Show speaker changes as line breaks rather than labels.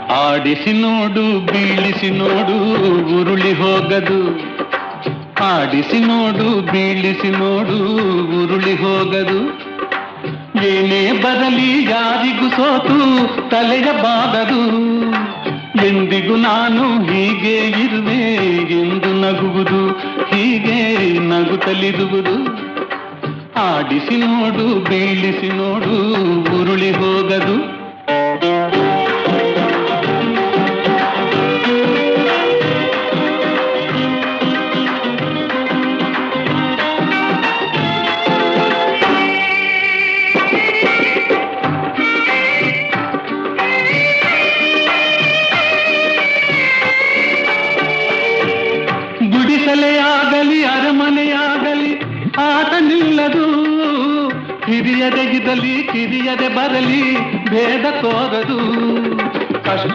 ಆಡಿಸಿ ನೋಡು, ಬೀಳಿಸಿ ನೋಡು, ಉರುಳಿ ಹೋಗದು. ಆಡಿಸಿ ನೋಡು, ಬೀಳಿಸಿ ನೋಡು, ಉರುಳಿ ಹೋಗದು. ಏನೇ ಬರಲಿ ಯಾರಿಗೂ ಸೋತು, ತಲೆಯ ಬಾಗದು ಎಂದಿಗೂ ನಾನು ಹೀಗೆ ಇರುವೆ, ಎಂದು ನಗುವುದು, ಹೀಗೆ ನಗುತ್ತಲಿರುವುದು. ಆಡಿಸಿ ನೋಡು, ಬೀಳಿಸಿ ನೋಡು, ಉರುಳಿ ಹೋಗದು. ಆಟ ನಿಲ್ಲದು ಹಿರಿಯದೆ ಇರಲಿ ಕಿರಿಯದೆ ಬರಲಿ ಭೇದ ತೋರದು.